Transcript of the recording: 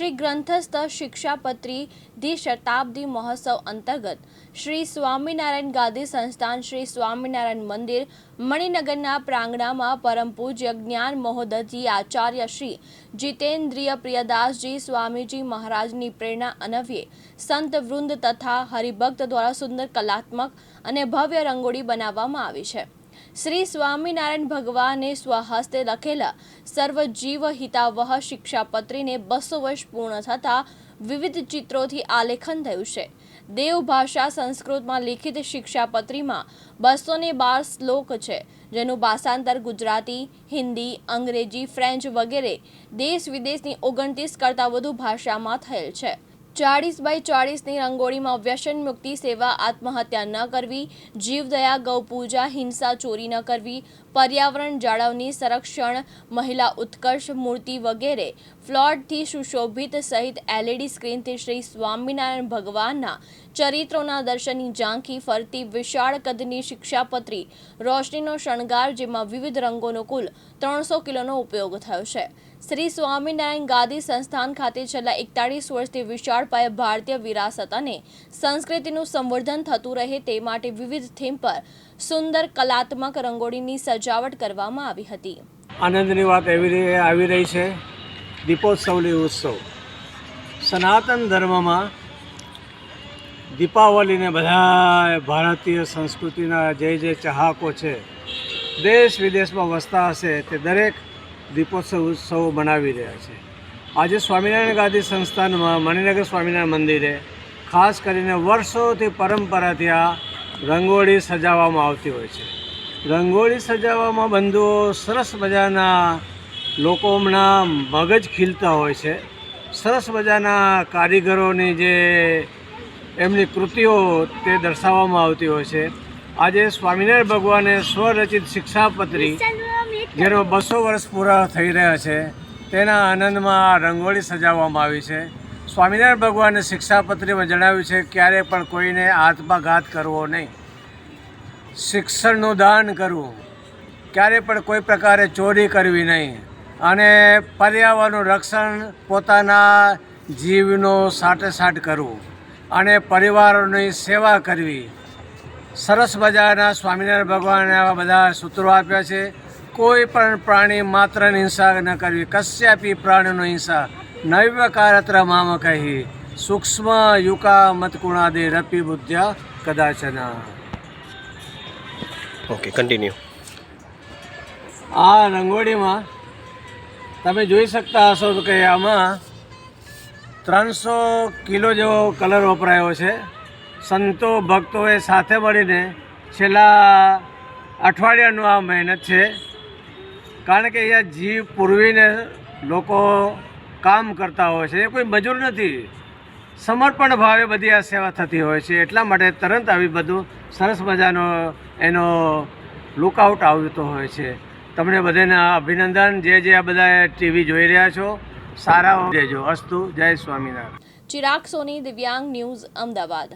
શ્રી ગ્રંથસ્થ શિક્ષાપત્રી ધી શતાબ્દી મહોત્સવ અંતર્ગત શ્રી સ્વામિનારાયણ ગાદી સંસ્થાન, શ્રી સ્વામિનારાયણ મંદિર, મણિનગરના પ્રાંગણામાં પરમ પૂજ્ય જ્ઞાન મહોદજી આચાર્ય શ્રી જીતેન્દ્રિય પ્રિયદાસજી સ્વામીજી મહારાજની પ્રેરણા અનવ્યે સંત વૃંદ તથા હરિભક્ત દ્વારા સુંદર કલાત્મક અને ભવ્ય રંગોળી બનાવવામાં આવી છે. શ્રી સ્વામિનારાયણ ભગવાને સ્વહસ્તે લખેલા સર્વ જીવ હિતાવહ શિક્ષાપત્રીને બસો વર્ષ પૂર્ણ થતાં વિવિધ ચિત્રોથી આલેખન થયું છે. દેવ ભાષા સંસ્કૃતમાં લિખિત શિક્ષાપત્રીમાં બસો ને બાર શ્લોક છે, જેનું ભાષાંતર ગુજરાતી, હિન્દી, અંગ્રેજી, ફ્રેન્ચ વગેરે દેશ વિદેશની ઓગણત્રીસ કરતાં વધુ ભાષામાં થયેલ છે. ચાળીસ બાય ચાળીસની રંગોળીમાં વ્યસન મુક્તિ સેવા આત્મહત્યા ન કરવી, જીવદયા ગૌપૂજા હિંસા ચોરી ન કરવી, પર્યાવરણ જાળવણી, સંરક્ષણ, મહિલા ઉત્કર્ષ મૂર્તિ વગેરે ફ્લોટથી સુશોભિત સહિત એલઈડી સ્ક્રીનથી શ્રી સ્વામિનારાયણ ભગવાનના ચરિત્રોના દર્શનની ઝાંખી ફરતી વિશાળ કદની શિક્ષાપત્રી રોશનીનો શણગાર જેમાં વિવિધ રંગોનો કુલ ત્રણસો કિલોનો ઉપયોગ થયો છે. શ્રી સ્વામિનારાયણ ગાદી સંસ્થાન ખાતે છેલ્લા એકતાળીસ વર્ષથી વિશાળ પાયે ભારતીય વિરાસત અને સંસ્કૃતિનું સંવર્ધન થતું રહે તે માટે વિવિધ થીમ પર સુંદર કલાત્મક રંગોળીની સજાવટ કરવામાં આવી હતી. આનંદની વાત એવી રીતે આવી રહી છે, દીપોત્સવની ઉત્સવ. સનાતન ધર્મમાં દીપાવલીને બધા ભારતીય સંસ્કૃતિના જે જે ચાહકો છે, દેશ વિદેશમાં વસતા હશે તે દરેક દીપોત્સવ ઉત્સવો મનાવી રહ્યા છે. આજે સ્વામિનારાયણ ગાદી સંસ્થાનમાં મણિનગર સ્વામિનારાયણ મંદિરે ખાસ કરીને વર્ષોથી પરંપરાથી આ રંગોળી સજાવવામાં આવતી હોય છે. રંગોળી સજાવવામાં બંધુઓ સરસ મજાના લોકો હમણાં મગજ ખીલતા હોય છે. સરસ મજાના કારીગરોની જે એમની કૃતિઓ તે દર્શાવવામાં આવતી હોય છે. આજે સ્વામિનારાયણ ભગવાને સ્વરચિત શિક્ષાપત્રી જેનો બસો વર્ષ પૂરા થઈ રહ્યા છે, તેના આનંદમાં આ રંગોળી સજાવવામાં આવી છે. સ્વામિનારાયણ ભગવાને શિક્ષાપત્રીમાં જણાવ્યું છે, ક્યારેય પણ કોઈને આત્મઘાત કરવો નહીં. શિક્ષણનું દાન કરવું. ક્યારે પણ કોઈ પ્રકારે ચોરી કરવી નહીં. અને પર્યાવરણનું રક્ષણ પોતાના જીવનો સાટેસાટ કરવું. અને પરિવારોની સેવા કરવી. સરસ મજાના સ્વામિનારાયણ ભગવાને આવા બધા સૂત્રો આપ્યા છે. કોઈ પણ પ્રાણી માત્ર હિંસા ન કરવી. કશ્યાપી પ્રાણીનો હિંસા નૈવકારત્ર મામ કહી. સૂક્ષ્મ યુકા મતકુણાદે રપી બુદ્ધ્યા કદાચના. ઓકે કન્ટિન્યુ આ રંગોળીમાં તમે જોઈ શકતા હશો તો કે આમાં ત્રણસો કિલો જેવો કલર વપરાયો છે. સંતો ભક્તોએ સાથે મળીને છેલ્લા અઠવાડિયાનું આ મહેનત છે. કારણ કે અહીંયા જીવ પૂરવીને લોકો કામ કરતા હોય છે. એ કોઈ મજૂર નથી. સમર્પણ ભાવે બધી આ સેવા થતી હોય છે. એટલા માટે તરત આવી બધું સરસ મજાનો એનો લુકઆઉટ આવતો હોય છે. તમને બધાને અભિનંદન. જે જે આ બધા ટીવી જોઈ રહ્યા છો, સારા દેજો અસ્તુ. જય સ્વામિનારાયણ. ચિરાગ સોની, દિવ્યાંગ ન્યૂઝ, અમદાવાદ.